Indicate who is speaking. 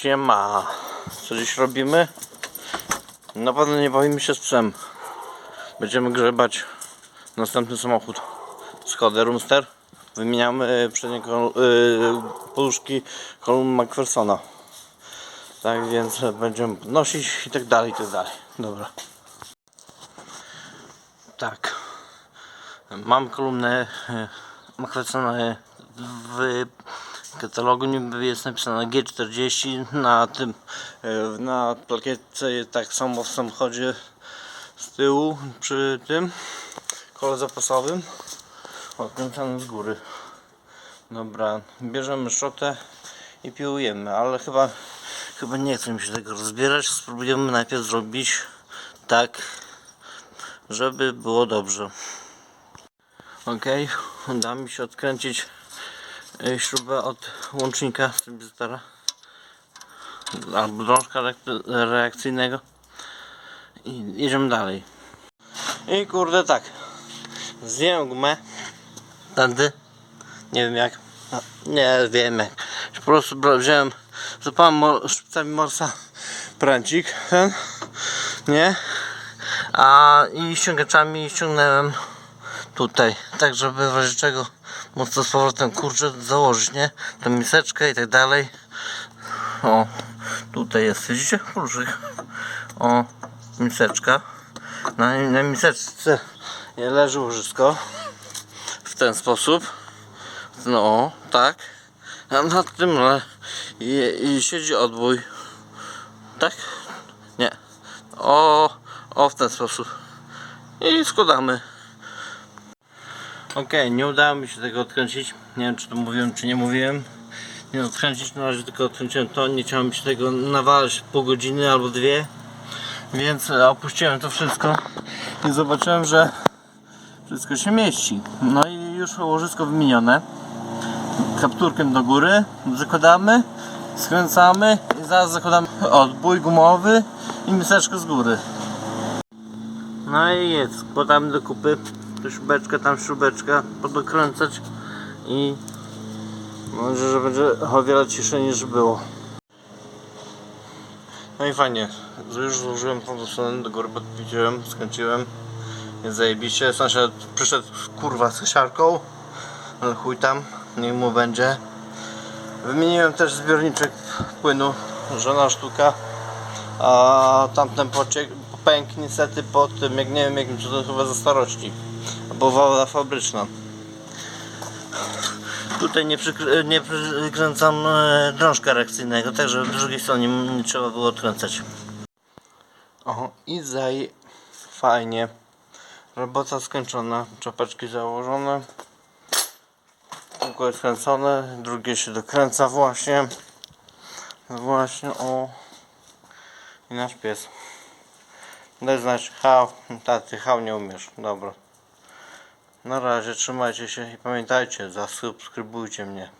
Speaker 1: Siema. Co dziś robimy? Na pewno nie bawimy się z psem. Będziemy grzebać następny samochód. Skoda Roomster. Wymieniamy przednie kol- yy, poduszki kolumn McPhersona. Tak więc będziemy podnosić i tak dalej, i tak dalej. Dobra. Tak. Mam kolumnę e, McPhersona e, w katalogu niby jest napisane G40 na tym e, na plakietce tak samo w samochodzie z tyłu przy tym kole zapasowym odkręcane z góry. Dobra bierzemy szotę i piłujemy ale chyba chyba nie chcę mi się tego rozbierać. Spróbujemy najpierw zrobić tak żeby było dobrze. Ok uda mi się odkręcić śrubę od łącznika stabilizatora albo drążka reak- reakcyjnego. I jedziemy dalej. I kurde tak. Zdjąłem gumę tędy? Nie wiem jak. No, nie wiem jak. Po prostu wziąłem zapałem mo- szczypcami morsa pręcik ten nie? A i ściągaczami ściągnąłem tutaj, tak żeby w razie czego móc to z powrotem kurczę założyć, nie? Tę miseczkę i tak dalej. O, tutaj jest, widzicie? Kluczyk. O, miseczka. Na, na miseczce leży łożysko w ten sposób. No, tak. A nad tym le, i, i siedzi odbój. Tak? Nie. O, o w ten sposób. I składamy. Okej, nie udało mi się tego odkręcić. Nie wiem czy to mówiłem, czy nie mówiłem. Nie odkręcić, na razie tylko odkręciłem to. Nie chciałem się tego nawalać pół godziny albo dwie. Więc e, opuściłem to wszystko i zobaczyłem, że wszystko się mieści. No i już łożysko wymienione. Kapturkiem do góry zakładamy, skręcamy i zaraz zakładamy odbój gumowy i miseczkę z góry. No i jest, składamy do kupy tu śrubeczkę, tam śrubeczka, podokręcać i mam nadzieję, że będzie o wiele ciszej niż było. No i fajnie, już złożyłem tą stronę do góry, podwiedziłem, skręciłem, jest zajebiście, sąsiad przyszedł kurwa z siarką, ale chuj tam, niech mu będzie. Wymieniłem też zbiorniczek płynu, żona sztuka, a tamten pociek, pęk niestety po tym, jak nie wiem jakim cudem chyba ze starości, albo woda fabryczna. Tutaj nie, przykr- nie przykręcam e, drążka reakcyjnego, także w drugiej stronie nie trzeba było odkręcać. O, i zaj fajnie. Robota skończona, czapeczki założone. Kółko jest kręcone, drugie się dokręca właśnie. Właśnie, o. I nasz pies. Daj znać, hał, taty, hał nie umiesz, dobra. Na razie, trzymajcie się i pamiętajcie, zasubskrybujcie mnie.